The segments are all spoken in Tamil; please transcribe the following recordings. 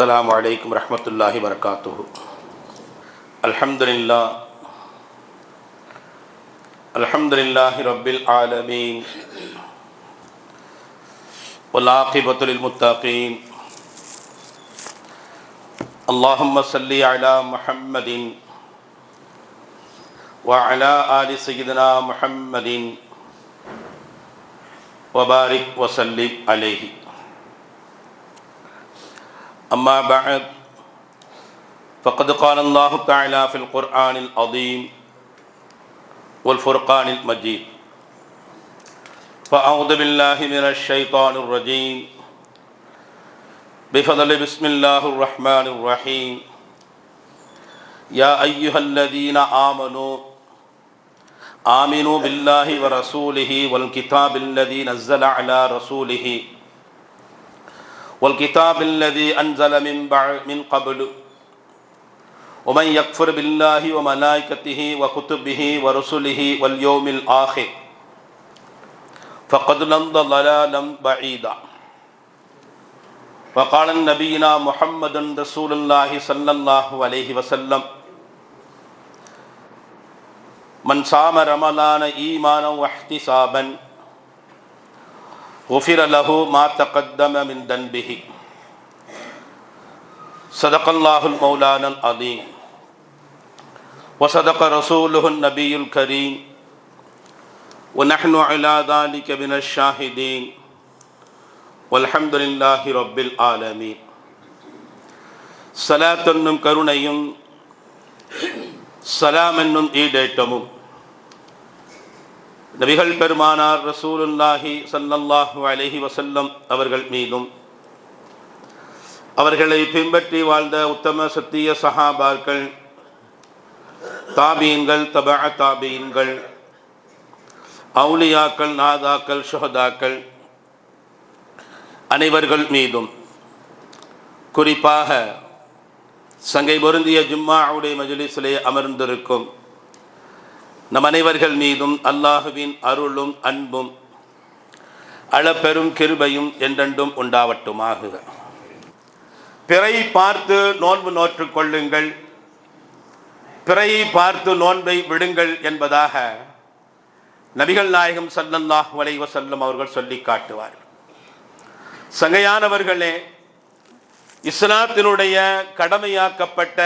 السلام عليكم ورحمة الله وبركاته. الحمد لله الحمد لله رب العالمين. والعاقبة للمتقين. اللهم صل على محمد وعلى آل سيدنا محمد. وبارك وسلم عليه. أما بعد، فقد قال الله تعالى في القرآن العظيم والفرقان المجيد. فأعوذ بالله من الشيطان الرجيم. بفضل بسم الله الرحمن الرحيم. يا أيها الذين آمنوا آمنوا بالله ورسوله والكتاب الذي نزل على رسوله والكتاب الذي أنزل من من قبل. ومن يكفر بالله وملائكته وكتبه ورسله واليوم الآخر فقد لم ضلالا بعيدا. وقال نبينا محمد رسول الله صلى الله عليه وسلم من صام رمضان إيمانا واحتسابا غفر له ما تقدم من ذنبه صدق الله المولانا العظيم وصدق رسوله النبي الكريم ونحن على ذلك من الشاهدين والحمد لله رب العالمين صلاة என்னும் கருணையும் சலாம் என்னும் ஈடேற்றமும் நபிகள் பெருமானார் ரசூலுல்லாஹி சல்லல்லாஹு அலஹி வசல்லம் அவர்கள் மீதும் அவர்களை பின்பற்றி வாழ்ந்த உத்தம சத்திய சஹாபார்கள் தாபீன்கள் தபா தாபீன்கள் அவுலியாக்கள் நாதாக்கள் ஷுஹதாக்கள் அனைவர்கள் மீதும் குறிப்பாக சங்கை பொருந்திய ஜும்மாவுடைய மஜிலிசிலே அமர்ந்திருக்கும் நம் அனைவர்கள் மீதும் அல்லாஹுவின் அருளும் அன்பும் அளப்பெரும் கிருபையும் என்றென்றும் உண்டாவட்டுமாக. பிறை பார்த்து நோன்பு நோற்றுக் கொள்ளுங்கள். பிறையை பார்த்து நோன்பை விடுங்கள் என்பதாக நபிகள் நாயகம் சல்லல்லாஹ் வலைவ செல்லும் அவர்கள் சொல்லி காட்டுவார். சங்கையானவர்களே இஸ்லாத்தினுடைய கடமையாக்கப்பட்ட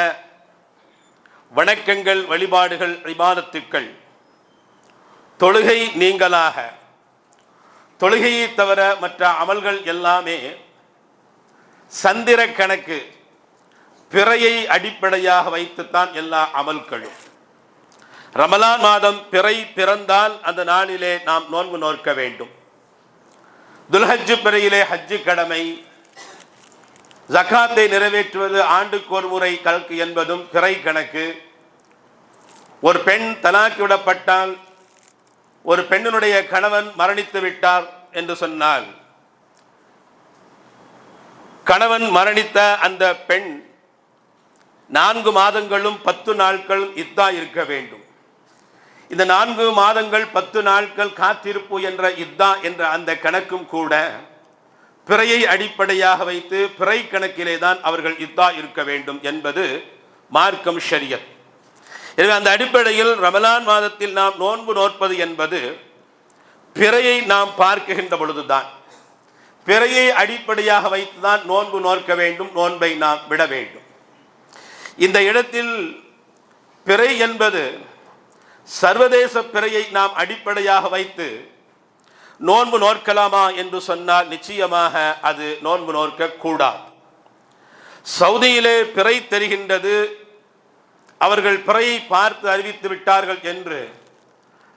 வணக்கங்கள் வழிபாடுகள் விவாதத்துக்கள் தொழுகை நீங்களாக தொழுகையை தவிர மற்ற அமல்கள் எல்லாமே சந்திர கணக்கு பிறையை அடிப்படையாக வைத்துத்தான் எல்லா அமல்களும். ரமலான் மாதம் பிறை பிறந்தால் அந்த நாளிலே நாம் நோன்பு நோக்க வேண்டும். துல்ஹஜ்ஜு பிறையிலே ஹஜ்ஜு கடமை ஜக்காத்தை நிறைவேற்றுவது ஆண்டுக்கு ஒரு முறை கணக்கு என்பதும் பிறை கணக்கு. ஒரு பெண் தலாக்கி விடப்பட்டால் ஒரு பெண்ணினுடைய கணவன் மரணித்து விட்டார் என்று சொன்னால் கணவன் மரணித்த அந்த பெண் நான்கு மாதங்களும் பத்து நாட்கள் இத்தா இருக்க வேண்டும். இந்த நான்கு மாதங்கள் பத்து நாட்கள் காத்திருப்பு என்ற இத்தா என்ற அந்த கணக்கும் கூட பிறையை அடிப்படையாக வைத்து பிறை கணக்கிலே தான் அவர்கள் இத்தா இருக்க வேண்டும் என்பது மார்க்கம் ஷரியத். எனவே அந்த அடிப்படையில் ரமலான் மாதத்தில் நாம் நோன்பு நோற்பது என்பது பிறையை நாம் பார்க்கின்ற பொழுதுதான். பிறையை அடிப்படையாக வைத்துதான் நோன்பு நோக்க வேண்டும் நோன்பை நாம் விட வேண்டும். இந்த இடத்தில் பிறை என்பது சர்வதேச பிறையை நாம் அடிப்படையாக வைத்து நோன்பு நோற்கலாமா என்று சொன்னால் நிச்சயமாக அது நோன்பு நோற்க கூடாது சவுதியிலே பிறை தெரிகின்றது. அவர்கள் பிறையை பார்த்து அறிவித்து விட்டார்கள் என்று.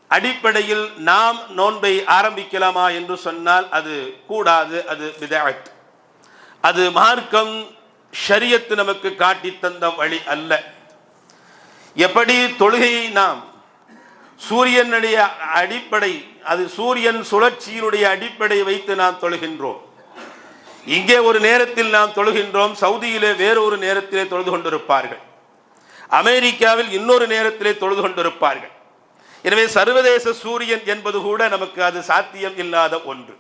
அடிப்படையில் நாம் நோன்பை ஆரம்பிக்கலாமா என்று சொன்னால் அது கூடாது அது விதாயத் அது மார்க்கம் ஷரியத்து நமக்கு காட்டி தந்த வழி அல்ல. எப்படி தொழுகையை நாம் சூரியனுடைய அடிப்படை அது சூரியன் சுழற்சியினுடைய அடிப்படை வைத்து நாம் தொழுகின்றோம். இங்கே ஒரு நேரத்தில் நாம் தொழுகின்றோம். சவுதியிலே வேறொரு நேரத்திலே தொழுது கொண்டிருப்பார்கள். அமெரிக்காவில் இன்னொரு நேரத்திலே தொழுது கொண்டிருப்பார்கள். எனவே சர்வதேச சூரியன் என்பது கூட நமக்கு அது சாத்தியம் இல்லாத ஒன்று.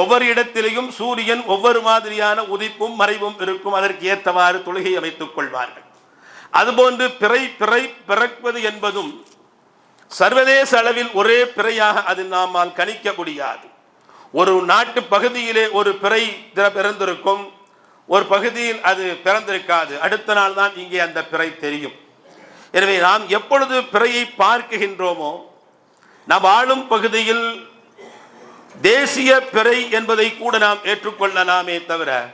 ஒவ்வொரு இடத்திலேயும் சூரியன் ஒவ்வொரு மாதிரியான உதிப்பும் மறைவும் இருக்கும். அதற்கு ஏற்றவாறு தொழுகை அமைத்துக் கொள்வார்கள். அதுபோன்று பிறை பிறை பிறப்பது என்பதும் சர்வதேச அளவில் ஒரே பிறையாக அது நாமால் கணிக்க முடியாது. ஒரு நாட்டு பகுதியிலே ஒரு பிறை திற- பிறந்திருக்கும். ஒரு பகுதியில் அது பிறந்திருக்காது. அடுத்த நாள் தான் இங்கே அந்த பிறை தெரியும். எனவே நாம் எப்பொழுது பிறையை பார்க்குகின்றோமோ நாம் ஆளும் பகுதியில் தேசிய பிறை என்பதை கூட நாம் ஏற்றுக்கொள்ளலாமே தவிர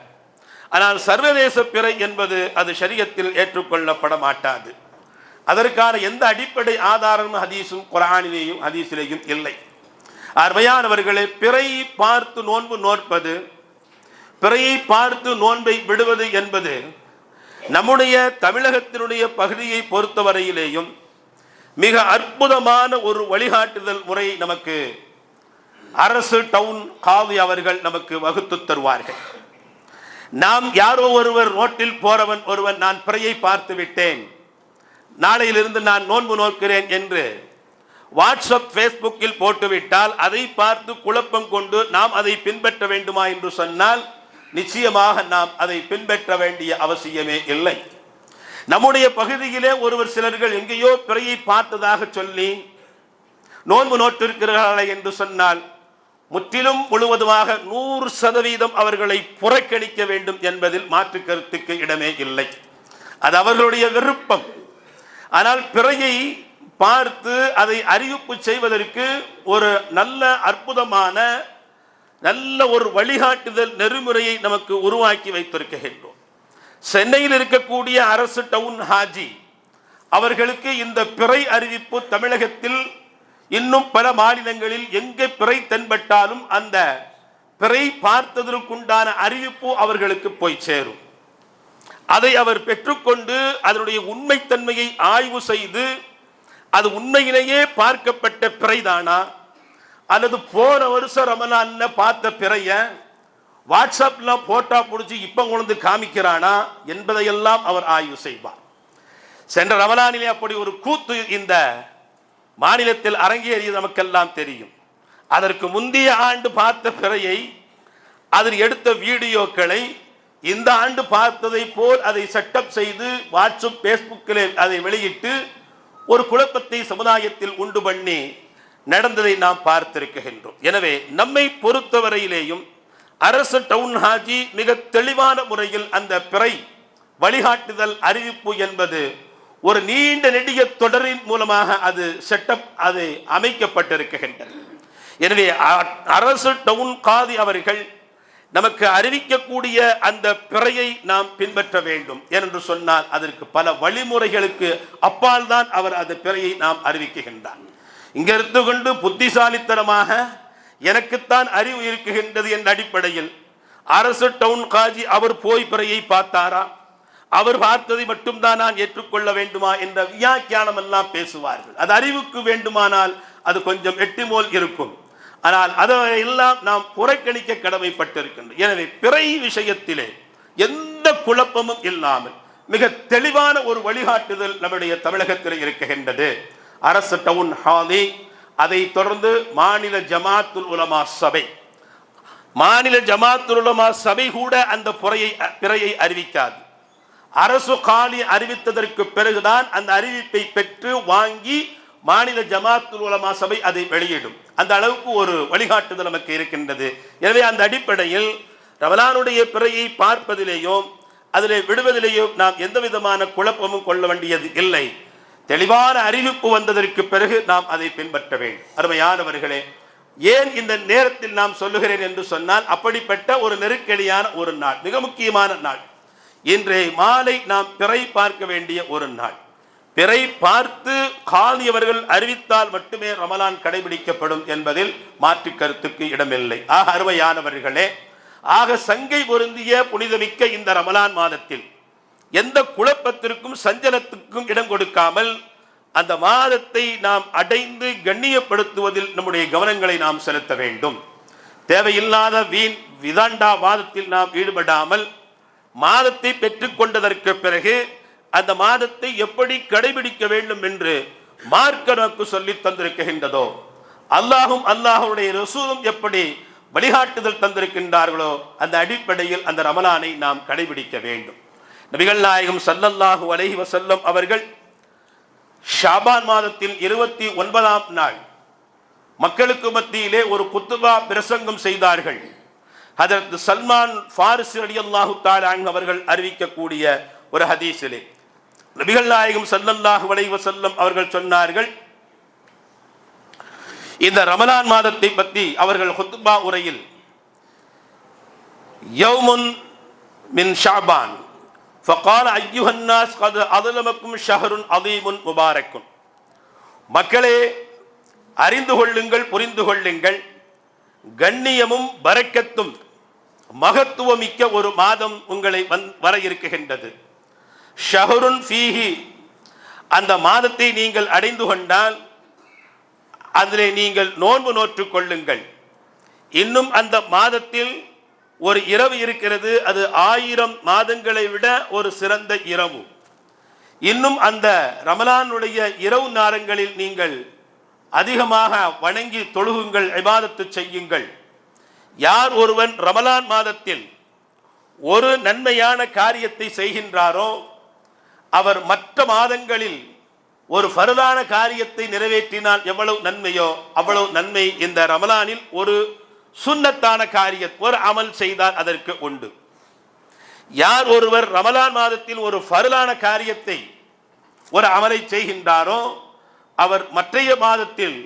ஆனால் சர்வதேச பிறை என்பது அது சரியத்தில் ஏற்றுக்கொள்ளப்பட மாட்டாது. அதற்கான எந்த அடிப்படை ஆதாரமும் ஹதீஸும் குரானிலேயும் ஹதீஸிலேயும் இல்லை. அருமையானவர்களே பிறை பார்த்து நோன்பு நோற்பது பிறையை பார்த்து நோன்பை விடுவது என்பது நம்முடைய தமிழகத்தினுடைய பகுதியை பொறுத்தவரையிலேயும் மிக அற்புதமான ஒரு வழிகாட்டுதல் முறை நமக்கு அரசு டவுன் காவி அவர்கள் நமக்கு வகுத்து தருவார்கள். நாம் யாரோ ஒருவர் ரோட்டில் போறவன் ஒருவன் நான் பிறையை பார்த்து விட்டேன். நாளையிலிருந்து நான் நோன்பு நோக்கிறேன் என்று வாட்ஸ்அப் ஃபேஸ்புக்கில் போட்டுவிட்டால் அதை பார்த்து குழப்பம் கொண்டு நாம் அதை பின்பற்ற வேண்டுமா என்று சொன்னால் நிச்சயமாக நாம் அதை பின்பற்ற வேண்டிய அவசியமே இல்லை. நம்முடைய பகுதியிலே ஒருவர் சிலர்கள் எங்கேயோ பிறையை பார்த்ததாக சொல்லி நோன்பு நோட்டிருக்கிறார்களே என்று சொன்னால் முற்றிலும் முழுவதுமாக நூறு சதவீதம் அவர்களை புறக்கணிக்க வேண்டும் என்பதில் மாற்று கருத்துக்கு இடமே இல்லை. அது அவர்களுடைய விருப்பம். ஆனால் பிறையை பார்த்து அதை அறிவிப்பு செய்வதற்கு ஒரு நல்ல அற்புதமான நல்ல ஒரு வழிகாட்டுதல் நெறிமுறையை நமக்கு உருவாக்கி வைத்திருக்கின்றோம். சென்னையில் இருக்கக்கூடிய அரசு டவுன் ஹாஜி அவர்களுக்கு இந்த பிறை அறிவிப்பு தமிழகத்தில் இன்னும் பல மாநிலங்களில் எங்கே பிறை தென்பட்டாலும் அந்த பிறை பார்த்ததற்குண்டான அறிவிப்பு அவர்களுக்கு போய் சேரும். அதை அவர் பெற்றுக்கொண்டு அதனுடைய உண்மைத்தன்மையை ஆய்வு செய்து அது உண்மையிலேயே பார்க்கப்பட்ட பிறைதானா? அல்லது போன வருஷம் ரமலான்ல பார்த்த பிறைய வாட்ஸ்அப்ல போட்டோ பிடிச்சி இப்ப கொண்டு காமிக்கிறானா என்பதையெல்லாம் அவர் ஆய்வு செய்வார். சென்ற ரமலானிலே அப்படி ஒரு கூத்து இந்த மாநிலத்தில் அரங்கேறியது நமக்கெல்லாம் தெரியும். அதற்கு முந்தைய ஆண்டு பார்த்த பிறையை அதில் எடுத்த வீடியோக்களை இந்த ஆண்டு பார்த்ததை போல் அதை செட்டப் செய்து வாட்ஸ்அப் ஃபேஸ்புக்கில் அதை வெளியிட்டு ஒரு குழப்பத்தை சமுதாயத்தில் உண்டு பண்ணி நடந்ததை நாம் பார்த்திருக்கின்றோம். எனவே நம்மை பொறுத்தவரையிலேயும் அரசு டவுன் ஹாஜி மிக தெளிவான முறையில் அந்த பிறை வழிகாட்டுதல் அறிவிப்பு என்பது ஒரு நீண்ட நெடிய தொடரின் மூலமாக அது செட்டப் அது அமைக்கப்பட்டிருக்கின்றது. எனவே அ- அரசு டவுன் காதி அவர்கள் நமக்கு அறிவிக்கக்கூடிய அந்த பிறையை நாம் பின்பற்ற வேண்டும். ஏனென்று சொன்னால் அதற்கு பல வழிமுறைகளுக்கு அப்பால் தான் அவர் அந்த பிறையை நாம் அறிவிக்குகின்றார் இங்க இருந்து கொண்டு புத்திசாலித்தனமாக எனக்குத்தான் அறிவு இருக்குகின்றது என்ற அடிப்படையில் அரசு டவுன் காஜி அவர் போய் பிறையை பார்த்தாரா? அவர் பார்த்ததை மட்டும்தான் நான் ஏற்றுக்கொள்ள வேண்டுமா என்ற வியாக்கியானம் எல்லாம் பேசுவார்கள். அது அறிவுக்கு வேண்டுமானால் அது கொஞ்சம் எட்டிமோல் இருக்கும். ஆனால் அதை எல்லாம் நாம் புறக்கணிக்க கடமைப்பட்டிருக்கின்றோம். எனவே பிறை விஷயத்திலே எந்த குழப்பமும் இல்லாமல் மிக தெளிவான ஒரு வழிகாட்டுதல் நம்முடைய தமிழகத்தில் இருக்கின்றது. அரசு டவுன் ஹாலி அதை தொடர்ந்து மாநில ஜமாத்துல் உலமா சபை. மாநில ஜமாத்துல் உலமா சபை கூட அந்த புறையை பிறையை அறிவிக்காது. அரசு காலி அறிவித்ததற்கு பிறகுதான் அந்த அறிவிப்பை பெற்று வாங்கி மாநில ஜமாத்துல் உலமா சபை அதை வெளியிடும். அந்த அளவுக்கு ஒரு வழிகாட்டுதல் நமக்கு இருக்கின்றது. எனவே அந்த அடிப்படையில் ரமலானுடைய பிறையை பார்ப்பதிலேயோ அதிலே விடுவதிலேயோ நாம் எந்த விதமான குழப்பமும் கொள்ள வேண்டியது இல்லை. தெளிவான அறிவிப்பு வந்ததற்கு பிறகு நாம் அதை பின்பற்ற வேண்டும். அருமையானவர்களே ஏன் இந்த நேரத்தில் நாம் சொல்லுகிறேன் என்று சொன்னால் அப்படிப்பட்ட ஒரு நெருக்கடியான ஒரு நாள் மிக முக்கியமான நாள். இன்றைய மாலை நாம் பிறை பார்க்க வேண்டிய ஒரு நாள். பிறை பார்த்து காலியவர்கள் அறிவித்தால் மட்டுமே ரமலான் கடைபிடிக்கப்படும் என்பதில் மாற்று கருத்துக்கு இடமில்லை. ஆக அருமையானவர்களே ஆக சங்கை பொருந்திய புனிதமிக்க இந்த ரமலான் மாதத்தில் எந்த குழப்பத்திற்கும் சஞ்சலத்துக்கும் இடம் கொடுக்காமல் அந்த மாதத்தை நாம் அடைந்து கண்ணியப்படுத்துவதில் நம்முடைய கவனங்களை நாம் செலுத்த வேண்டும். தேவையில்லாத வீண் விதாண்டா வாதத்தில் நாம் ஈடுபடாமல் மாதத்தை பெற்றுக்கொண்டதற்கு பிறகு அந்த மாதத்தை எப்படி கடைபிடிக்க வேண்டும் என்று மார்க்க நோக்கு சொல்லி தந்திருக்கின்றதோ அல்லாஹும் அல்லாஹுடைய ரசூலும் எப்படி வழிகாட்டுதல் தந்திருக்கின்றார்களோ அந்த அடிப்படையில் அந்த ரமலானை நாம் கடைபிடிக்க வேண்டும். நபிகள் நாயகம் சல்லல்லாஹு அலஹி வசல்லம் அவர்கள் ஷாபான் மாதத்தில் இருபத்தி ஒன்பதாம் நாள் மக்களுக்கு மத்தியிலே ஒரு குத்துபா பிரசங்கம் செய்தார்கள். அதற்கு சல்மான் ஃபாரிஸ் அலி அல்லாஹு தாலாங் அவர்கள் அறிவிக்கக்கூடிய ஒரு ஹதீஸிலே. நபிகள் நாயகம் ஸல்லல்லாஹு வளைவ செல்லும் அவர்கள் சொன்னார்கள் இந்த ரமலான் மாதத்தை பற்றி அவர்கள் ஹுத்பா உரையில் யௌமுன் மின் ஷாபான் ஃபகால ஐயுஹன் நாஸ் கது அதுலமக்கும் ஷஹருன் அதீமுன் முபாரக்கும். மக்களே அறிந்து கொள்ளுங்கள் புரிந்து கொள்ளுங்கள். கண்ணியமும் பரக்கத்தும் மகத்துவமிக்க ஒரு மாதம் உங்களை வந் வர இருக்குகின்றது ஷஹருன் ஃபீஹி. அந்த மாதத்தை நீங்கள் அடைந்து கொண்டால் அதிலே நீங்கள் நோன்பு நோற்றுக் கொள்ளுங்கள். இன்னும் அந்த மாதத்தில் ஒரு இரவு இருக்கிறது அது ஆயிரம் மாதங்களை விட ஒரு சிறந்த இரவு. இன்னும் அந்த ரமலானுடைய இரவு நேரங்களில் நீங்கள் அதிகமாக வணங்கி தொழுகுங்கள் இபாதத்து செய்யுங்கள். யார் ஒருவன் ரமலான் மாதத்தில் ஒரு நன்மையான காரியத்தை செய்கின்றாரோ அவர் மற்ற மாதங்களில் ஒரு ஃபருதான காரியத்தை நிறைவேற்றினால் எவ்வளவு நன்மையோ அவ்வளவு நன்மை இந்த ரமலானில் ஒரு சுண்ணத்தான காரியம் ஒரு அமல் செய்தால் அதற்கு உண்டு. யார் ஒருவர் ரமலான் மாதத்தில் ஒரு ஃபருலான காரியத்தை ஒரு அமலை செய்கின்றாரோ அவர் மற்றைய மாதத்தில்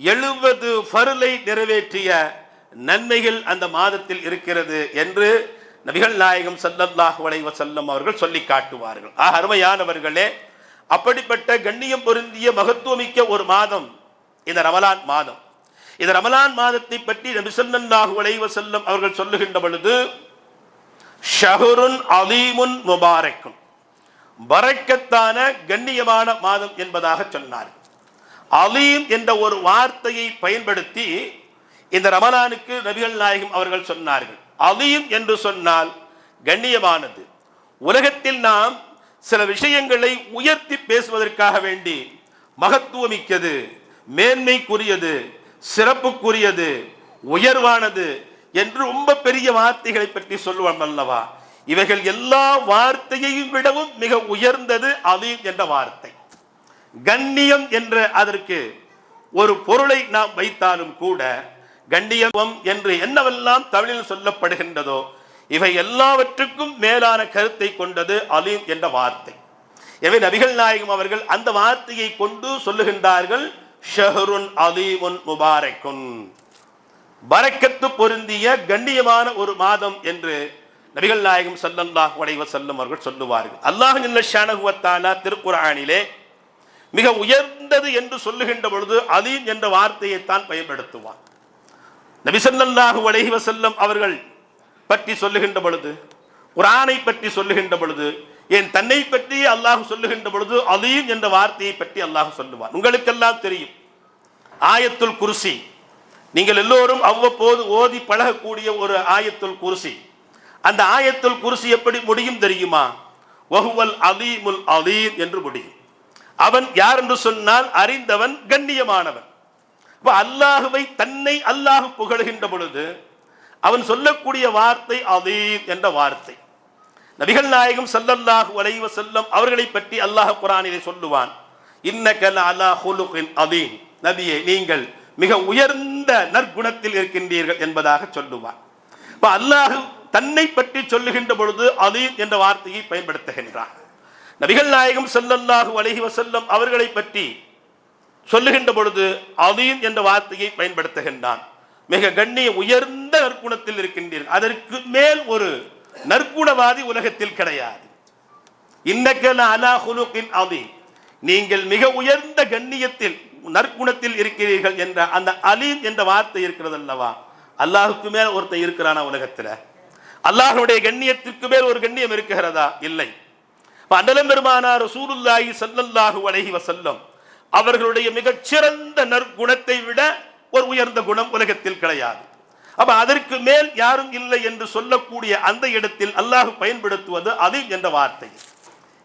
எழுபது ஃபருளை நிறைவேற்றிய நன்மைகள் அந்த மாதத்தில் இருக்கிறது என்று நபிகள் நாயகம் சல்லல்லாஹு வளைவ செல்லும் அவர்கள் சொல்லி காட்டுவார்கள். ஆக அருமையானவர்களே அப்படிப்பட்ட கண்ணியம் பொருந்திய மகத்துவமிக்க ஒரு மாதம் இந்த ரமலான் மாதம். இந்த ரமலான் மாதத்தை பற்றி நபி வளைவ அலைஹி அவர்கள் சொல்லுகின்ற பொழுது ஷஹருன் அலீமுன் முபாரக்கும். பரக்கத்தான கண்ணியமான மாதம் என்பதாக சொன்னார் அலீம் என்ற ஒரு வார்த்தையை பயன்படுத்தி இந்த ரமலானுக்கு நபிகள் நாயகம் அவர்கள் சொன்னார்கள். அலீம் என்று சொன்னால் கண்ணியமானது. உலகத்தில் நாம் சில விஷயங்களை உயர்த்தி பேசுவதற்காக வேண்டி மகத்துவமிக்கது மேன்மைக்குரியது சிறப்புக்குரியது உயர்வானது என்று ரொம்ப பெரிய வார்த்தைகளை பற்றி சொல்லுவோம் அல்லவா? இவைகள் எல்லா வார்த்தையையும் விடவும் மிக உயர்ந்தது அலீம் என்ற வார்த்தை. கண்ணியம் என்ற அதற்கு ஒரு பொருளை நாம் வைத்தாலும் கூட கண்ணியம் என்று என்னவெல்லாம் தமிழில் சொல்லப்படுகின்றதோ இவை எல்லாவற்றுக்கும் மேலான கருத்தை கொண்டது அலீம் என்ற வார்த்தை. எனவே நபிகள் நாயகம் அவர்கள் அந்த வார்த்தையை கொண்டு சொல்லுகின்றார்கள் ஷஹருன் அலீமுன் முபாரக்குன். பரக்கத்து பொருந்திய கண்ணியமான ஒரு மாதம் என்று நபிகள் நாயகம் ஸல்லல்லாஹு உடைவ செல்லும் அவர்கள் சொல்லுவார்கள். அல்லாஹ் ஜல்ல திருக்குறானிலே மிக உயர்ந்தது என்று சொல்லுகின்ற பொழுது அலீம் என்ற வார்த்தையை தான் பயன்படுத்துவான். நபிசல்லாஹு அலஹி வசல்லம் அவர்கள் பற்றி சொல்லுகின்ற பொழுது குரானை பற்றி சொல்லுகின்ற பொழுது என் தன்னை பற்றி அல்லாஹ் சொல்லுகின்ற பொழுது அலீம் என்ற வார்த்தையை பற்றி அல்லாஹ் சொல்லுவான். உங்களுக்கெல்லாம் தெரியும். ஆயத்துல் குருசி நீங்கள் எல்லோரும் அவ்வப்போது ஓதி பழகக்கூடிய ஒரு ஆயத்துல் குருசி. அந்த ஆயத்துல் குருசி எப்படி முடியும் தெரியுமா? வஹுவல் அலீமுல் அலீம் என்று முடியும். அவன் யார் என்று சொன்னால் அறிந்தவன் கண்ணியமானவன். இப்போ அல்லாஹுவை தன்னை அல்லாஹ் புகழுகின்ற பொழுது அவன் சொல்லக்கூடிய வார்த்தை அதீம் என்ற வார்த்தை. நபிகள் நாயகம் சல்லல்லாஹு அலைஹி செல்லம் அவர்களை பற்றி அல்லாஹ் குர்ஆனிலே சொல்லுவான். இன்னக அலா ஹுலுகின் அதீம் நபியே நீங்கள் மிக உயர்ந்த நற்குணத்தில் இருக்கின்றீர்கள் என்பதாக சொல்லுவான். இப்போ அல்லாஹ் தன்னை பற்றி சொல்லுகின்ற பொழுது அதீம் என்ற வார்த்தையை பயன்படுத்துகின்றான். நபிகள் நாயகம் சல்லல்லாஹு அலைஹி வசல்லம் அவர்களை பற்றி சொல்லுகின்ற பொழுது அவீன் என்ற வார்த்தையை பயன்படுத்துகின்றான். மிக கண்ணிய உயர்ந்த நற்குணத்தில் இருக்கின்றீர்கள் அதற்கு மேல் ஒரு நற்குணவாதி உலகத்தில் கிடையாது. இன்னக்கல நீங்கள் மிக உயர்ந்த கண்ணியத்தில் நற்குணத்தில் இருக்கிறீர்கள் என்ற அந்த அலீன் என்ற வார்த்தை இருக்கிறது அல்லவா அல்லாஹுக்கு மேல் ஒருத்தன் இருக்கிறானா உலகத்துல? அல்லாஹனுடைய கண்ணியத்திற்கு மேல் ஒரு கண்ணியம் இருக்கிறதா? இல்லை. அண்டலம் பெருமானார் சூருல்லாஹி சல்லல்லாஹு அலைஹி வசல்லம் அவர்களுடைய மிகச்சிறந்த நற்குணத்தை விட ஒரு உயர்ந்த குணம் உலகத்தில் கிடையாது. அப்ப அதற்கு மேல் யாரும் இல்லை என்று சொல்லக்கூடிய அந்த இடத்தில் அல்லாஹ் பயன்படுத்துவது அது என்ற வார்த்தை.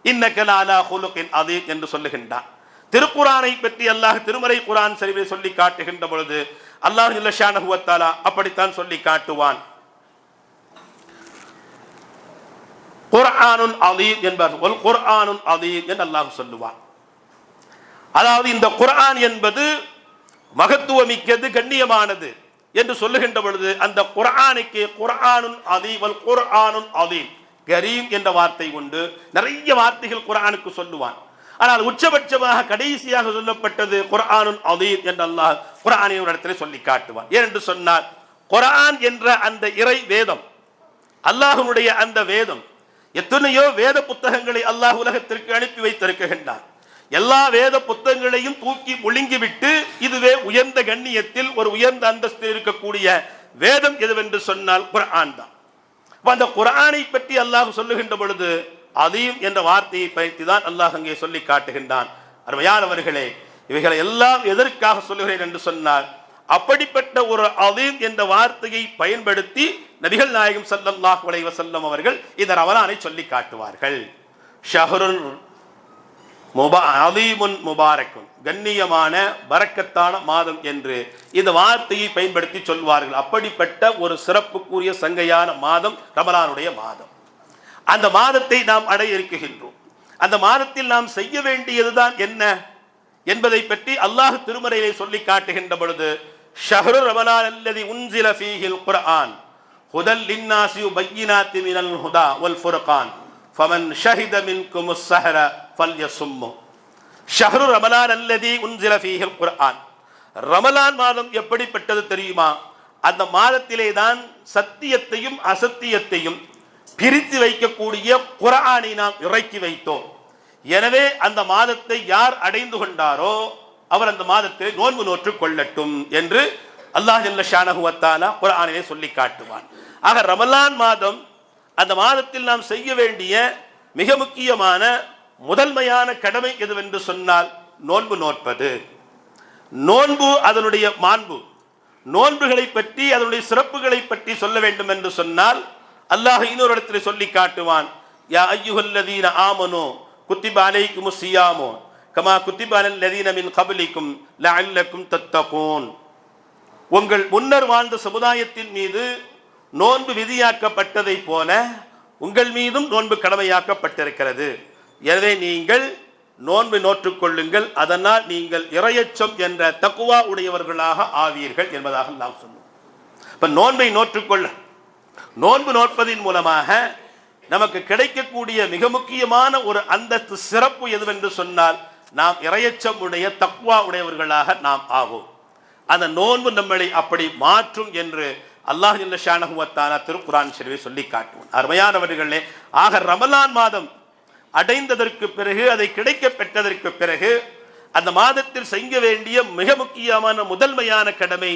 இன்னக்கலாலா ஹுலுக்கின் அது என்று சொல்லுகின்றான். திருக்குரானை பற்றி அல்லாஹ் திருமறை குரான் சரிவை சொல்லி காட்டுகின்ற பொழுது அல்லாஹ் இல்லஷானஹுவத்தாலா அப்படித்தான் சொல்லி காட்டுவான். குர்ஆனுன் அதீம் என்பார். ஒல் குர்ஆனுன் அதீம் என்று அல்லாஹ் சொல்லுவான். அதாவது இந்த குரான் என்பது மகத்துவமிக்கது கண்ணியமானது என்று சொல்லுகின்ற பொழுது அந்த குரானுக்கு குரானுன் அதீவல் வல் அதீம் கரீம் என்ற வார்த்தை உண்டு. நிறைய வார்த்தைகள் குரானுக்கு சொல்லுவான். ஆனால் உச்சபட்சமாக கடைசியாக சொல்லப்பட்டது குரானுன் அதீம் என்று அல்லாஹ் குரானை ஒரு இடத்துல சொல்லி காட்டுவான். ஏனென்று சொன்னால் குரான் என்ற அந்த இறை வேதம் அல்லாஹனுடைய அந்த வேதம் எத்தனையோ வேத புத்தகங்களை அல்லாஹ் உலகத்திற்கு அனுப்பி வைத்திருக்கின்றான். எல்லா வேத புத்தகங்களையும் தூக்கி ஒழுங்கிவிட்டு இதுவே உயர்ந்த கண்ணியத்தில் ஒரு உயர்ந்த அந்தஸ்தில் இருக்கக்கூடிய வேதம் எதுவென்று சொன்னால் குரான் தான். அந்த குரானை பற்றி அல்லாஹ் சொல்லுகின்ற பொழுது அதையும் என்ற வார்த்தையை பயிற்சி தான் அல்லாஹ் அங்கே சொல்லி காட்டுகின்றான். அருமையானவர்களே இவைகளை எல்லாம் எதற்காக சொல்லுகிறேன் என்று சொன்னால் அப்படிப்பட்ட ஒரு அதீம் என்ற வார்த்தையை பயன்படுத்தி நபிகள் நாயகம் சல்லல்லாஹ் உலைவ செல்லம் அவர்கள் இந்த ரமலானை சொல்லி காட்டுவார்கள். ஷஹருன் முபா அலீமுன் முபாரக்கும். கண்ணியமான வரக்கத்தான மாதம் என்று இந்த வார்த்தையை பயன்படுத்தி சொல்வார்கள். அப்படிப்பட்ட ஒரு சிறப்புக்குரிய சங்கையான மாதம் ரமலானுடைய மாதம். அந்த மாதத்தை நாம் அடைய இருக்குகின்றோம் அந்த மாதத்தில் நாம் செய்ய வேண்டியதுதான் என்ன என்பதை பற்றி அல்லாஹ் திருமறையை சொல்லி காட்டுகின்ற பொழுது ஷஹரு ரமலான் அல்லது உன்சில ஃபீஹில் குர்ஆன் ஹுதல் லின்னாசி பையினாத்தி மினல் ஹுதா வல் ஃபுர்கான். ஃபமன் ஷஹித சஹர ஃபல்ய சும்மு ஷஹ்ரு ரமலான் அல்லதி உன்சில ஃபீஹில் குர்ஆன் ரமலான் மாதம் எப்படிப்பட்டது தெரியுமா? அந்த மாதத்திலே தான் சத்தியத்தையும் அசத்தியத்தையும் பிரித்து வைக்கக்கூடிய குரானை நாம் இறக்கி வைத்தோம். எனவே அந்த மாதத்தை யார் அடைந்து கொண்டாரோ அவர் அந்த மாதத்தை நோன்பு நோற்று கொள்ளட்டும் என்று அல்லாஹ் ஜல்ல ஷானஹுவத்தாலா குரானிலே சொல்லி காட்டுவான். ஆக ரமலான் மாதம் அந்த மாதத்தில் நாம் செய்ய வேண்டிய மிக முக்கியமான முதன்மையான கடமை எதுவென்று சொன்னால் நோன்பு நோற்பது. நோன்பு அதனுடைய மாண்பு. நோன்புகளை பற்றி அதனுடைய சிறப்புகளை பற்றி சொல்ல வேண்டும் என்று சொன்னால் அல்லாஹ் இன்னொரு இடத்துல சொல்லி காட்டுவான். யா ஐயுகல்லதீன ஆமனோ குத்திபாலைக்கும் சியாமோ. கமா குத்திப அலல்லதீன மின் கபலிக்கும் லஅல்லக்கும் தத்தகூன். உங்கள் முன்னர் வாழ்ந்த சமுதாயத்தின் மீது நோன்பு விதியாக்கப்பட்டதை போல உங்கள் மீதும் நோன்பு கடமையாக்கப்பட்டிருக்கிறது. எனவே நீங்கள் நோன்பு நோற்றுக்கொள்ளுங்கள் அதனால் நீங்கள் இறையச்சம் என்ற தக்குவா உடையவர்களாக ஆவீர்கள் என்பதாக நாம் சொன்னோம். இப்ப நோன்பை நோற்றுக்கொள்ள நோன்பு நோற்பதின் மூலமாக நமக்கு கிடைக்கக்கூடிய மிக முக்கியமான ஒரு அந்தஸ்து சிறப்பு எதுவென்று சொன்னால் நாம் இறையச்சம் உடைய தக்குவா உடையவர்களாக நாம் ஆவோம். அந்த நோன்பு நம்மளை அப்படி மாற்றும் என்று அல்லாஹ் ஜல்ல ஷானஹுவத்தான திருக்குரான் ஷெரீஃபை சொல்லி காட்டுவோம் அருமையானவர்களே ஆக ரமலான் மாதம் அடைந்ததற்கு பிறகு அதை கிடைக்க பெற்றதற்கு பிறகு அந்த மாதத்தில் செய்ய வேண்டிய மிக முக்கியமான முதன்மையான கடமை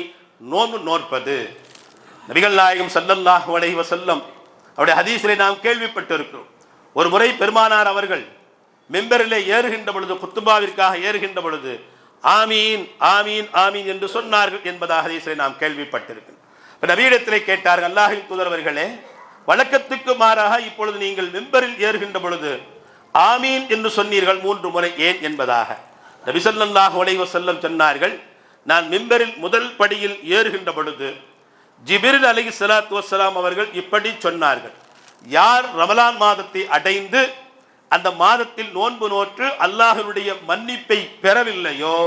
நோன்பு நோற்பது. நபிகள் நாயகம் சல்லல்லாஹு அலைஹி வஸல்லம் அவருடைய ஹதீஸிலே நாம் கேள்விப்பட்டிருக்கிறோம். ஒரு முறை பெருமானார் அவர்கள் மெம்பரிலே ஏறுகின்ற பொழுது குத்துபாவிற்காக ஏறுகின்ற பொழுது ஆமீன் ஆமீன் ஆமீன் என்று சொன்னார்கள் என்பதாக ஹதீஸிலே நாம் கேள்விப்பட்டிருக்கிறோம். நபியிடத்திலே கேட்டார்கள் அல்லாஹின் தூதரவர்களே வழக்கத்துக்கு மாறாக இப்பொழுது நீங்கள் மெம்பரில் ஏறுகின்ற பொழுது ஆமீன் என்று சொன்னீர்கள் மூன்று முறை ஏன் என்பதாக. நபிசல்லாஹ் உலைவ செல்லம் சொன்னார்கள் நான் மிம்பரில் முதல் படியில் ஏறுகின்ற பொழுது ஜிபிரில் அலி சலாத்து வசலாம் அவர்கள் இப்படி சொன்னார்கள் யார் ரமலான் மாதத்தை அடைந்து அந்த மாதத்தில் நோன்பு நோற்று அல்லாஹினுடைய மன்னிப்பை பெறவில்லையோ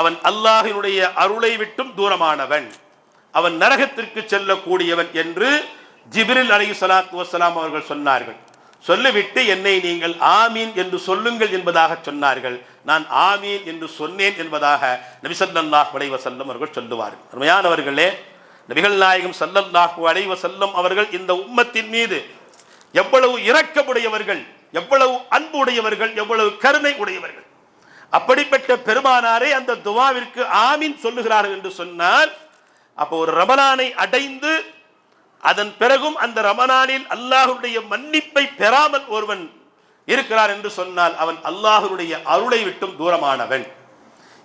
அவன் அல்லாஹினுடைய அருளை விட்டும் தூரமானவன். அவன் நரகத்திற்கு செல்லக்கூடியவன் என்று ஜிபிரில் அலி சலாத்து வசலாம் அவர்கள் சொன்னார்கள். சொல்லிவிட்டு என்னை நீங்கள் ஆமீன் என்று சொல்லுங்கள் என்பதாக சொன்னார்கள். நான் ஆமீன் என்று சொன்னேன் என்பதாக நபிசல்லாஹ் உடைவ செல்லம் அவர்கள் சொல்லுவார்கள். அருமையானவர்களே நபிகள் நாயகம் ஸல்லல்லாஹு அடைவ செல்லும் அவர்கள் இந்த உம்மத்தின் மீது எவ்வளவு இரக்கமுடையவர்கள் எவ்வளவு அன்பு உடையவர்கள் எவ்வளவு கருணை உடையவர்கள். அப்படிப்பட்ட பெருமானாரே அந்த துவாவிற்கு ஆமீன் சொல்லுகிறார்கள் என்று சொன்னால் அப்போ ஒரு ரமலானை அடைந்து அதன் பிறகும் அந்த ரமணானில் அல்லாஹருடைய மன்னிப்பை பெறாமல் ஒருவன் இருக்கிறார் என்று சொன்னால் அவன் அல்லாஹருடைய அருளை விட்டும் தூரமானவன்.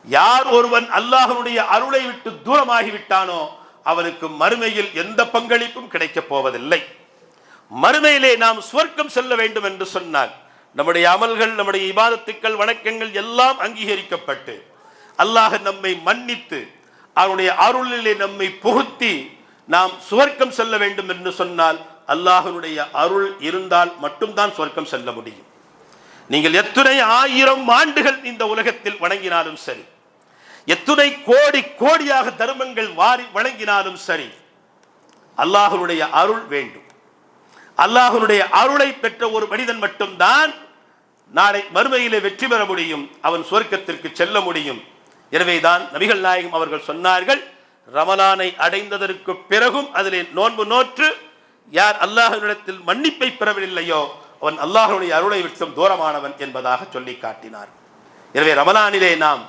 யார் ஒருவன் அல்லாஹனுடைய அருளை விட்டு தூரமாகிவிட்டானோ அவனுக்கு மறுமையில் எந்த பங்களிப்பும் கிடைக்கப் போவதில்லை. மறுமையிலே நாம் சுவர்க்கம் செல்ல வேண்டும் என்று சொன்னால் நம்முடைய அமல்கள் நம்முடைய இபாதத்துக்கள் வணக்கங்கள் எல்லாம் அங்கீகரிக்கப்பட்டு அல்லாஹ் நம்மை மன்னித்து அவருடைய அருளிலே நம்மை புகுத்தி நாம் சுவர்க்கம் செல்ல வேண்டும் என்று சொன்னால் அல்லாஹனுடைய அருள் இருந்தால் மட்டும்தான் சுவர்க்கம் செல்ல முடியும். நீங்கள் எத்துணை ஆயிரம் ஆண்டுகள் இந்த உலகத்தில் வணங்கினாலும் சரி எத்துணை கோடி கோடியாக தர்மங்கள் வாரி வழங்கினாலும் சரி அல்லாஹனுடைய அருள் வேண்டும். அல்லாஹனுடைய அருளை பெற்ற ஒரு மனிதன் மட்டும்தான் நாளை மறுமையிலே வெற்றி பெற முடியும் அவன் சுவர்க்கத்திற்கு செல்ல முடியும். எனவேதான் நபிகள் நாயகம் அவர்கள் சொன்னார்கள் ரமலானை அடைந்ததற்கு பிறகும் அதிலே நோன்பு நோற்று யார் அல்லாஹனிடத்தில் மன்னிப்பை பெறவில்லையோ அவன் அல்லாஹனுடைய அருளை விட்டும் தூரமானவன் என்பதாக சொல்லி காட்டினார். எனவே ரமலானிலே நாம்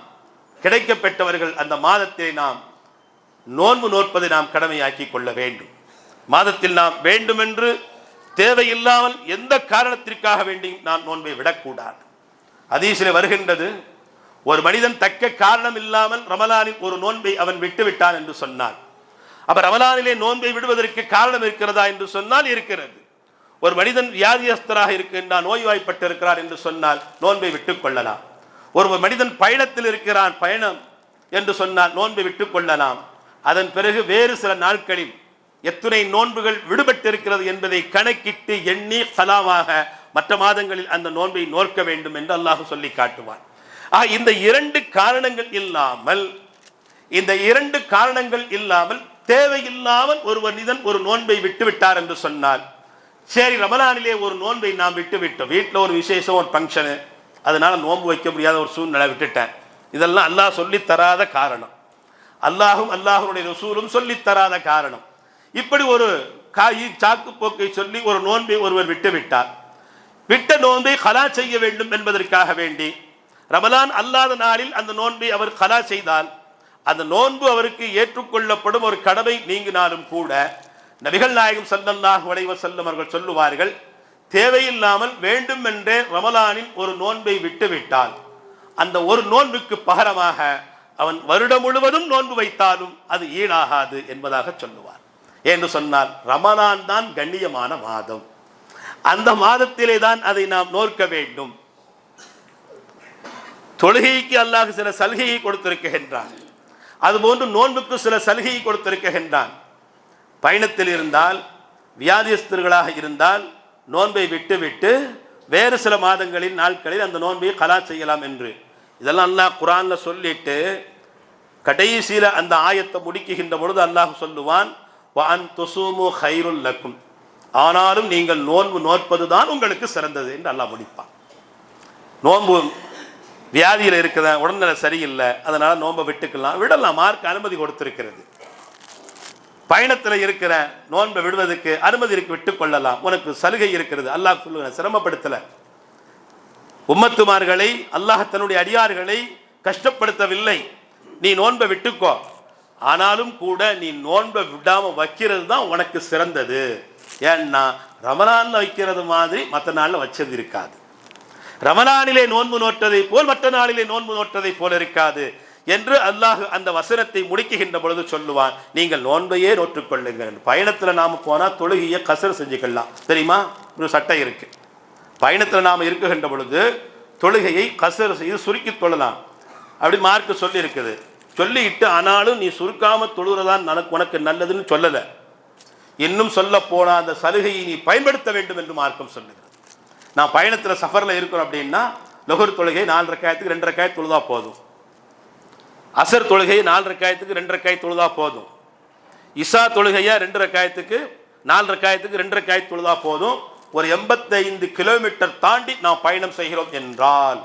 கிடைக்கப்பெற்றவர்கள் அந்த மாதத்திலே நாம் நோன்பு நோற்பதை நாம் கடமையாக்கி கொள்ள வேண்டும். மாதத்தில் நாம் வேண்டுமென்று தேவையில்லாமல் எந்த காரணத்திற்காக வேண்டியும் நாம் நோன்பை விடக்கூடாது. அதீசிலே வருகின்றது ஒரு மனிதன் தக்க காரணம் இல்லாமல் ரமலானில் ஒரு நோன்பை அவன் விட்டுவிட்டான் என்று சொன்னான். அப்ப ரமலானிலே நோன்பை விடுவதற்கு காரணம் இருக்கிறதா என்று சொன்னால் இருக்கிறது. ஒரு மனிதன் வியாதியஸ்தராக இருக்கின்றான் நோய்வாய்ப்பட்டு இருக்கிறார் என்று சொன்னால் நோன்பை விட்டுக் கொள்ளலாம். ஒரு மனிதன் பயணத்தில் இருக்கிறான் பயணம் என்று சொன்னால் நோன்பை விட்டுக் கொள்ளலாம். அதன் பிறகு வேறு சில நாட்களில் எத்தனை நோன்புகள் விடுபட்டிருக்கிறது என்பதை கணக்கிட்டு எண்ணி சலாமாக மற்ற மாதங்களில் அந்த நோன்பை நோற்க வேண்டும் என்று அல்லாஹ் சொல்லி காட்டுவான். இந்த இரண்டு காரணங்கள் இல்லாமல் இந்த இரண்டு காரணங்கள் இல்லாமல் தேவையில்லாமல் ஒரு மனிதன் ஒரு நோன்பை விட்டு விட்டார் என்று சொன்னால் சரி ரமலானிலே ஒரு நோன்பை நாம் விட்டு விட்டோம். வீட்டில் ஒரு விசேஷம் ஒரு ஃபங்க்ஷனு அதனால நோன்பு வைக்க முடியாத ஒரு சூழ்நிலை விட்டுட்டேன். இதெல்லாம் அல்லாஹ் சொல்லி தராத காரணம். அல்லாஹும் அல்லாஹுடைய ரசூலும் சொல்லி தராத காரணம். இப்படி ஒரு காய் சாக்கு போக்கை சொல்லி ஒரு நோன்பை ஒருவர் விட்டு விட்டார். விட்ட நோன்பை கலா செய்ய வேண்டும் என்பதற்காக வேண்டி ரமலான் அல்லாத நாளில் அந்த நோன்பை அவர் கலா செய்தால் அந்த நோன்பு அவருக்கு ஏற்றுக்கொள்ளப்படும் ஒரு கடமை நீங்கினாலும் கூட நபிகள் நாயகம் சல்லல்லாஹ் அலைஹி செல்லும் அவர்கள் சொல்லுவார்கள் தேவையில்லாமல் வேண்டும் என்றே ரமலானில் ஒரு நோன்பை விட்டுவிட்டால் அந்த ஒரு நோன்புக்கு பகரமாக அவன் வருடம் முழுவதும் நோன்பு வைத்தாலும் அது ஈடாகாது என்பதாக சொல்லுவார். என்று சொன்னால் ரமலான் தான் கண்ணியமான மாதம். அந்த மாதத்திலே தான் அதை நாம் நோக்க வேண்டும். தொழுகைக்கு அல்லாஹ் சில சலுகையை கொடுத்திருக்கின்றான். அதுபோன்று நோன்புக்கு சில சலுகையை கொடுத்திருக்கின்றான். பயணத்தில் இருந்தால் வியாதிஸ்தர்களாக இருந்தால் நோன்பை விட்டு விட்டு வேறு சில மாதங்களில் நாட்களில் அந்த நோன்பை கலா செய்யலாம் என்று. இதெல்லாம் அல்லாஹ் குரானில் சொல்லிட்டு கடைசியில் அந்த ஆயத்தை முடிக்குகின்ற பொழுது அல்லாஹ் சொல்லுவான் வான் தொசுமு ஹைருல் லக்கும். ஆனாலும் நீங்கள் நோன்பு நோற்பது தான் உங்களுக்கு சிறந்தது என்று அல்லாஹ் முடிப்பான். நோன்பு வியாதியில் இருக்கிற உடல்நிலை சரியில்லை அதனால் நோன்பை விட்டுக்கலாம். விடலாம் மார்க் அனுமதி கொடுத்திருக்கிறது. பயணத்தில் இருக்கிற நோன்பை விடுவதற்கு அனுமதி இருக்கு விட்டுக்கொள்ளலாம் உனக்கு சலுகை இருக்கிறது. அல்லாஹ் சொல்லுங்க சிரமப்படுத்தலை. உம்மத்துமார்களை அல்லாஹ் தன்னுடைய அடியார்களை கஷ்டப்படுத்தவில்லை. நீ நோன்பை விட்டுக்கோ. ஆனாலும் கூட நீ நோன்பை விடாமல் வைக்கிறது தான் உனக்கு சிறந்தது. ஏன்னா ரமலான்ல வைக்கிறது மாதிரி மற்ற நாளில் வச்சது இருக்காது. ரமலானிலே நோன்பு நோற்றதை போல் மற்ற நாளிலே நோன்பு நோற்றதை போல இருக்காது என்று அல்லாஹ் அந்த வசனத்தை முடிக்குகின்ற பொழுது சொல்லுவான். நீங்கள் நோன்பையே நோற்றுக்கொள்ளுங்கள். பயணத்தில் நாம் போனால் தொழுகையை கசர் செஞ்சுக்கலாம். தெரியுமா? ஒரு சட்டை இருக்கு. பயணத்தில் நாம் இருக்குகின்ற பொழுது தொழுகையை கசர் செய்து சுருக்கி தொழலாம். அப்படி மார்க்கு சொல்லியிருக்குது. சொல்லிட்டு ஆனாலும் நீ சுருக்காமல் தொழுகிறதான் எனக்கு உனக்கு நல்லதுன்னு சொல்லலை. இன்னும் சொல்ல போனால் அந்த சலுகையை நீ பயன்படுத்த வேண்டும் என்று மார்க்கம் சொல்லுகிறது நான் பயணத்தில் சஃபரில் இருக்கிறோம் அப்படின்னா லொகர் தொழுகை நாலு ரக்காயத்துக்கு ரெண்டு ரக்காய் தொழுதா போதும். அசர் தொழுகை நாலு ரக்காயத்துக்கு ரெண்டு ரக்காய் தொழுதா போதும். இசா தொழுகையாக ரெண்டு ரக்காயத்துக்கு நாலு ரக்காயத்துக்கு ரெண்டு ரக்காய் தொழுதா போதும். ஒரு எண்பத்தைந்து கிலோமீட்டர் தாண்டி நாம் பயணம் செய்கிறோம் என்றால்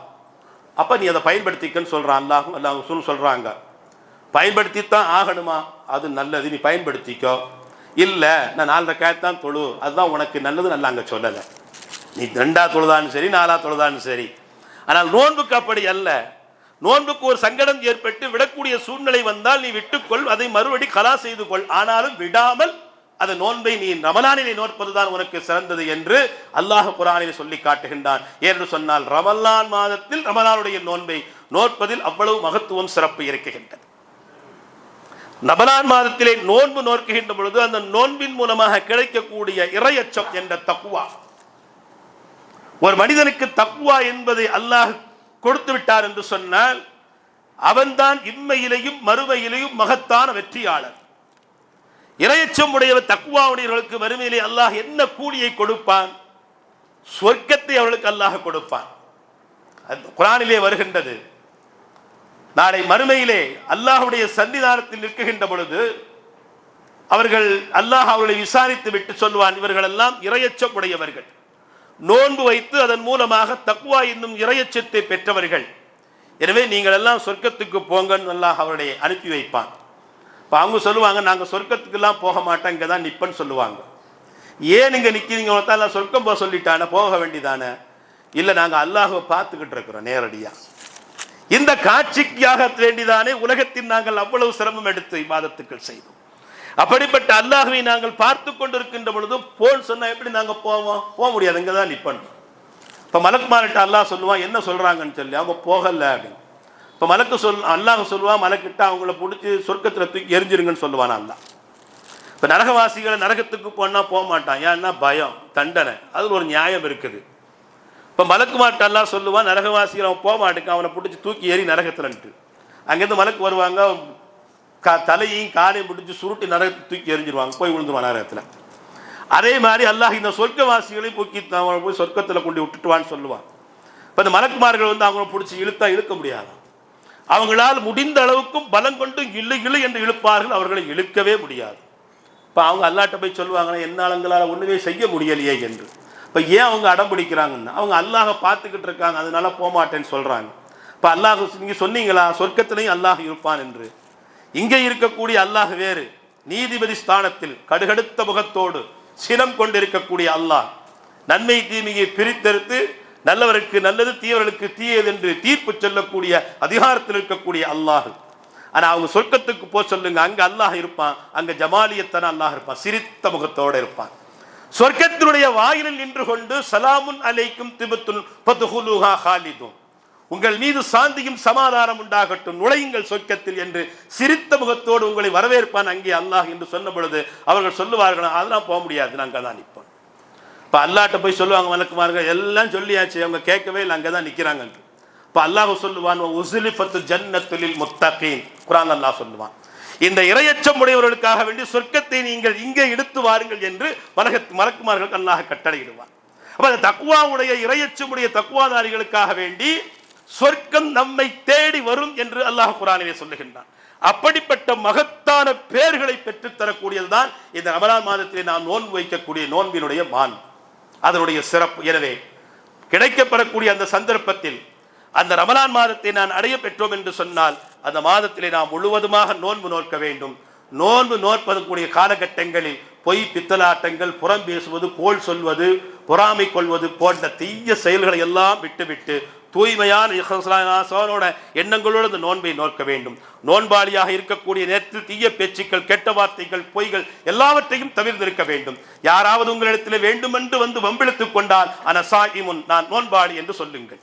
அப்போ நீ அதை பயன்படுத்திக்கன்னு சொல்கிறான் அல்லாஹும் அல்லாஹ் சொல் சொல்கிறாங்க பயன்படுத்தித்தான் ஆகணுமா? அது நல்லது. நீ பயன்படுத்திக்கோ. இல்லை நான் நாலு ரக்காயத்தான் தொழு. அதுதான் உனக்கு நல்லது நல்லா அங்கே சொல்லலை. நீ ரெண்டா தொழுதான்னு சரி நாலா தொழுதான்னு சரி. ஆனால் நோன்புக்கு அப்படி அல்ல. நோன்புக்கு ஒரு சங்கடம் ஏற்பட்டு விடக்கூடிய சூழ்நிலை வந்தால் நீ விட்டுக்கொள் அதை மறுபடி கலா செய்து கொள். ஆனாலும் விடாமல் அந்த நோன்பை நீ ரமலானிலே நோற்பதுதான் உனக்கு சிறந்தது என்று அல்லாஹ் குரானில் சொல்லி காட்டுகின்றான். என்று சொன்னால் ரமலான் மாதத்தில் ரமலானுடைய நோன்பை நோற்பதில் அவ்வளவு மகத்துவம் சிறப்பு இருக்குகின்றது ரமலான் மாதத்திலே நோன்பு நோக்குகின்ற பொழுது அந்த நோன்பின் மூலமாக கிடைக்கக்கூடிய இறையச்சம் என்ற தக்குவா. ஒரு மனிதனுக்கு தக்குவா என்பதை அல்லாஹ் கொடுத்து விட்டார் என்று சொன்னால் அவன்தான் இம்மையிலையும் மறுமையிலையும் மகத்தான வெற்றியாளர். இரையச்சம் உடையவர் தக்குவாவுடையவர்களுக்கு வறுமையிலே அல்லாஹ் என்ன கூலியை கொடுப்பான்? சொர்க்கத்தை அவர்களுக்கு அல்லாஹ் கொடுப்பான். குரானிலே வருகின்றது நாளை மறுமையிலே அல்லாஹுடைய சன்னிதானத்தில் நிற்கின்ற பொழுது அவர்கள் அல்லாஹ் அவர்களை விசாரித்து விட்டு சொல்வான் இவர்கள் எல்லாம் இரையச்சம் உடையவர்கள். நோன்பு வைத்து அதன் மூலமாக தக்குவா என்னும் இறையச்சத்தை பெற்றவர்கள். எனவே நீங்கள் எல்லாம் சொர்க்கத்துக்கு போங்கன்னு அல்லாஹ் அவருடைய அனுப்பி வைப்பான். இப்போ அவங்க சொல்லுவாங்க நாங்கள் சொர்க்கத்துக்கெல்லாம் போக மாட்டோம் இங்கே தான் நிற்பன்னு சொல்லுவாங்க. ஏன் இங்கே நிற்கிறீங்க தான் சொர்க்கம் போக சொல்லிட்டானே போக வேண்டிதானே இல்லை நாங்கள் அல்லாஹுவை பார்த்துக்கிட்டு இருக்கிறோம் நேரடியாக இந்த காட்சிக்காக வேண்டிதானே உலகத்தில் நாங்கள் அவ்வளவு சிரமம் எடுத்து இபாதத்துக்கள் செய்தோம். அப்படிப்பட்ட அல்லாஹுவை நாங்கள் பார்த்து கொண்டிருக்கின்ற பொழுது போன் சொன்னா எப்படி நாங்கள் போவோம்? போக முடியாது இங்கே தான் நிப்பணும் இப்போ மலக்குமார்கிட்ட அல்லாஹ் சொல்லுவான் என்ன சொல்கிறாங்கன்னு சொல்லி அவங்க போகலை அப்படின்னு. இப்போ மலக்கு சொல் அல்லாஹ் சொல்லுவான் மலக்கிட்ட அவங்கள பிடிச்சி சொர்க்கத்தில் தூக்கி எரிஞ்சிருங்கன்னு சொல்லுவான் அல்லாஹ். இப்போ நரகவாசிகளை நரகத்துக்கு போனால் போக மாட்டான். ஏன்னா பயம் தண்டனை. அதில் ஒரு நியாயம் இருக்குது. இப்போ மலக்குமார்ட்ட எல்லாம் சொல்லுவான் நரகவாசிகள் அவன் போக மாட்டேங்க அவனை பிடிச்சி தூக்கி ஏறி நரகத்தில்ன்ட்டு அங்கேருந்து மலக்கு வருவாங்க கா தலையையும் காலையும் பிடிச்சி சுருட்டி நரகத்தை தூக்கி எறிஞ்சிருவாங்க போய் விழுந்துருவான் நரகத்தில். அதே மாதிரி அல்லாஹ் இந்த சொர்க்கவாசிகளையும் தூக்கி போய் சொர்க்கத்தில் கொண்டு விட்டுட்டுவான்னு சொல்லுவான். இப்போ இந்த மலக்குமார்கள் வந்து அவங்கள பிடிச்சி இழுத்தா இழுக்க முடியாது. அவங்களால் முடிந்த அளவுக்கும் பலம் கொண்டு இழு இழு என்று இழுப்பார்கள் அவர்களை இழுக்கவே முடியாது. இப்போ அவங்க அல்லாட்ட போய் சொல்லுவாங்கன்னா என்னால் எங்களால் ஒன்றுமே செய்ய முடியலையே என்று. இப்போ ஏன் அவங்க அடம் பிடிக்கிறாங்கன்னா அவங்க அல்லாஹ பார்த்துக்கிட்டு இருக்காங்க அதனால போக மாட்டேன்னு சொல்கிறாங்க இப்போ அல்லாஹ் நீங்கள் சொன்னீங்களா சொர்க்கத்திலையும் அல்லாஹ் இருப்பான் என்று. இங்கே இருக்கக்கூடிய அல்லாஹ் வேறு. நீதிபதி ஸ்தானத்தில் கடுகடுத்த முகத்தோடு சினம் கொண்டிருக்கக்கூடிய அல்லாஹ். நன்மை தீமையை பிரித்தெடுத்து நல்லவருக்கு நல்லது தீயவர்களுக்கு தீயது என்று தீர்ப்பு சொல்லக்கூடிய அதிகாரத்தில் இருக்கக்கூடிய அல்லாஹ். ஆனால் அவங்க சொர்க்கத்துக்கு போக சொல்லுங்க அங்கே அல்லாஹ் இருப்பான் அங்கே ஜமாலியத்தன அல்லாஹ் இருப்பான் சிரித்த முகத்தோடு இருப்பான். சொர்க்கத்தினுடைய வாயிலில் நின்று கொண்டு சலாமுன் அலைக்கும் திபத்துன் பதுகுலுஹா ஹாலிதும் உங்கள் மீது சாந்தியும் சமாதானம் உண்டாகட்டும். நுழையுங்கள் சொர்க்கத்தில் என்று சிரித்த முகத்தோடு உங்களை வரவேற்பான் அங்கே அல்லாஹ் என்று சொன்ன பொழுது அவர்கள் சொல்லுவார்கள் அதெல்லாம் போக முடியாது நாங்கள் தான் நிற்போம். இப்போ அல்லாட்ட போய் சொல்லுவாங்க மலக்குமார்கள் எல்லாம் சொல்லியாச்சு அவங்க கேட்கவே இல்லை அங்கே தான் நிற்கிறாங்க இப்போ அல்லாஹ் சொல்லுவான் உசுலிஃபத்து ஜன்னத்துலில் முத்தகீன். குரான் அல்லாஹ் சொல்லுவான். இந்த இரையச்சம் உடையவர்களுக்காக வேண்டி சொர்க்கத்தை நீங்கள் இங்கே எடுத்து வாருங்கள் என்று மலக மலக்குமார்கள் அல்லாஹ் கட்டளையிடுவான். அப்ப அந்த தக்குவாவுடைய இரையச்சமுடைய தக்குவாதாரிகளுக்காக வேண்டி சொர்க்கம் நம்மை தேடி வரும் என்று அல்லாஹ் குரானிலே சொல்லுகின்றான். அப்படிப்பட்ட மகத்தான பேர்களை பெற்றுத்தரக்கூடியதுதான் இந்த ரமலான் மாதத்திலே நாம் நோன்பு வைக்கக்கூடிய நோன்பினுடைய மான். அதனுடைய சிறப்பு. எனவே கிடைக்கப்பெறக்கூடிய அந்த சந்தர்ப்பத்தில் அந்த ரமலான் மாதத்தை நான் அடைய பெற்றோம் என்று சொன்னால் அந்த மாதத்திலே நாம் முழுவதுமாக நோன்பு நோக்க வேண்டும். நோன்பு நோற்பதற்குரிய காலகட்டங்களில் பொய் பித்தலாட்டங்கள் புறம் பேசுவது கோல் சொல்வது பொறாமை கொள்வது போன்ற தீய செயல்களை எல்லாம் விட்டுவிட்டு தூய்மையான இஹ்லாஸோட எண்ணங்களோடு அந்த நோன்பை நோக்க வேண்டும். நோன்பாளியாக இருக்கக்கூடிய நேரத்தில் தீய பேச்சுக்கள் கெட்ட வார்த்தைகள் பொய்கள் எல்லாவற்றையும் தவிர்த்திருக்க வேண்டும். யாராவது உங்களிடத்தில் வேண்டுமென்று வந்து வம்பிழுத்துக் கொண்டால் அன சாயிமுன் நான் நோன்பாளி என்று சொல்லுங்கள்.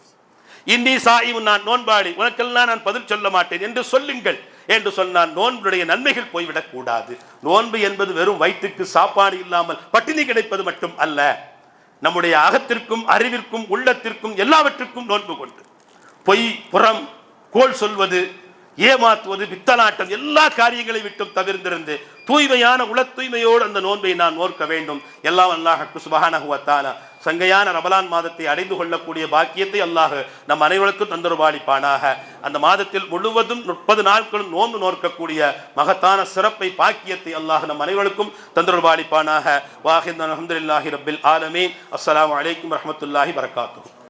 இன்னி சாயிமுன் நான் நோன்பாளி. உனக்கெல்லாம் நான் பதில் சொல்ல மாட்டேன் என்று சொல்லுங்கள். என்று சொன்னால் நோன்புடைய நன்மைகள் போய்விடக் கூடாது. நோன்பு என்பது வெறும் வயிற்றுக்கு சாப்பாடு இல்லாமல் பட்டினி கிடைப்பது மட்டும் அல்ல. நம்முடைய அகத்திற்கும் அறிவிற்கும் உள்ளத்திற்கும் எல்லாவற்றிற்கும் நோன்பு கொண்டு. பொய் புறம் கோல் சொல்வது ஏமாத்துவது பித்தலாட்டம் எல்லா காரியங்களை விட்டும் தவிர்ந்திருந்து தூய்மையான உள தூய்மையோடு அந்த நோன்பை நான் நோக்க வேண்டும். எல்லாம் அல்லாஹ் சுபஹானஹுவத்தாலா சங்கையான ரமலான் மாதத்தை அடைந்து கொள்ளக்கூடிய பாக்கியத்தை அல்லாஹ் நம் அனைவருக்கும் தந்தருபாளிப்பானாக அந்த மாதத்தில் முழுவதும் முப்பது நாட்களும் நோன்பு நோக்கக்கூடிய மகத்தான சிறப்பை பாக்கியத்தை அல்லாஹ் நம் அனைவருக்கும் தந்தருபாளிப்பானாக வாஹிந்த் அஹமதுல்லாஹி ரபில் ஆலமீன். அஸ்லாம் அலைக்கும் வரமத்துல்லாஹி வரகாத்துஹு